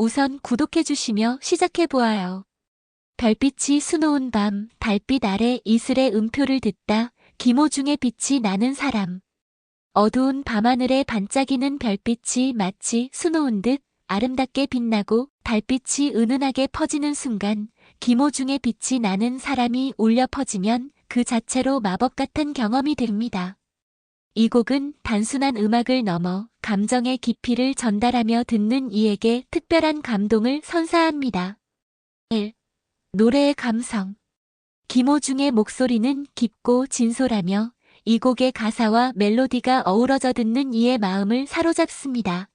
우선 구독해주시며 시작해보아요. 별빛이 수놓은 밤, 달빛 아래 이슬의 음표를 듣다, 김호중의 빛이 나는 사람. 어두운 밤하늘에 반짝이는 별빛이 마치 수놓은 듯 아름답게 빛나고 달빛이 은은하게 퍼지는 순간, 김호중의 빛이 나는 사람이 울려 퍼지면 그 자체로 마법 같은 경험이 됩니다. 이 곡은 단순한 음악을 넘어 감정의 깊이를 전달하며 듣는 이에게 특별한 감동을 선사합니다. 1. 노래의 감성 김호중의 목소리는 깊고 진솔하며 이 곡의 가사와 멜로디가 어우러져 듣는 이의 마음을 사로잡습니다.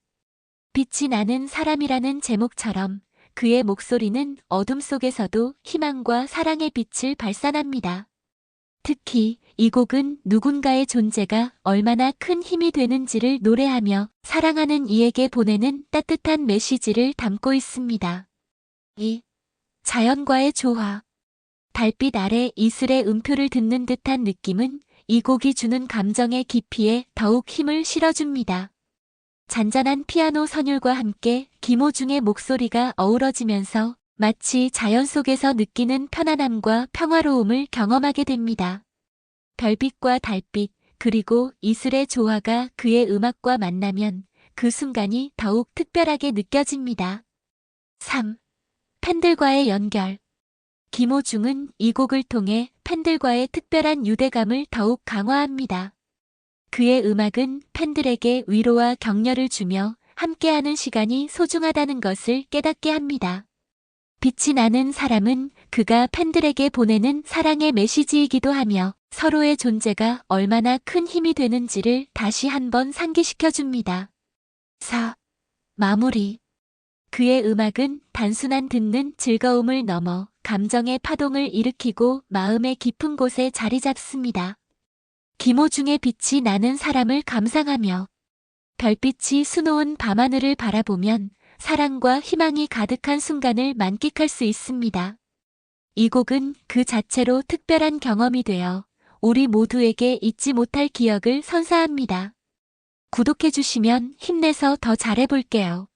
빛이 나는 사람이라는 제목처럼 그의 목소리는 어둠 속에서도 희망과 사랑의 빛을 발산합니다. 특히 이 곡은 누군가의 존재가 얼마나 큰 힘이 되는지를 노래하며 사랑하는 이에게 보내는 따뜻한 메시지를 담고 있습니다. 2. 자연과의 조화. 달빛 아래 이슬의 음표를 듣는 듯한 느낌은 이 곡이 주는 감정의 깊이에 더욱 힘을 실어줍니다. 잔잔한 피아노 선율과 함께 김호중의 목소리가 어우러지면서 마치 자연 속에서 느끼는 편안함과 평화로움을 경험하게 됩니다. 별빛과 달빛, 그리고 이슬의 조화가 그의 음악과 만나면 그 순간이 더욱 특별하게 느껴집니다. 3. 팬들과의 연결. 김호중은 이 곡을 통해 팬들과의 특별한 유대감을 더욱 강화합니다. 그의 음악은 팬들에게 위로와 격려를 주며 함께하는 시간이 소중하다는 것을 깨닫게 합니다. 빛이 나는 사람은 그가 팬들에게 보내는 사랑의 메시지이기도 하며 서로의 존재가 얼마나 큰 힘이 되는지를 다시 한번 상기시켜줍니다. 4. 마무리. 그의 음악은 단순한 듣는 즐거움을 넘어 감정의 파동을 일으키고 마음의 깊은 곳에 자리 잡습니다. 김호중의 빛이 나는 사람을 감상하며 별빛이 수놓은 밤하늘을 바라보면 사랑과 희망이 가득한 순간을 만끽할 수 있습니다. 이 곡은 그 자체로 특별한 경험이 되어 우리 모두에게 잊지 못할 기억을 선사합니다. 구독해주시면 힘내서 더 잘해볼게요.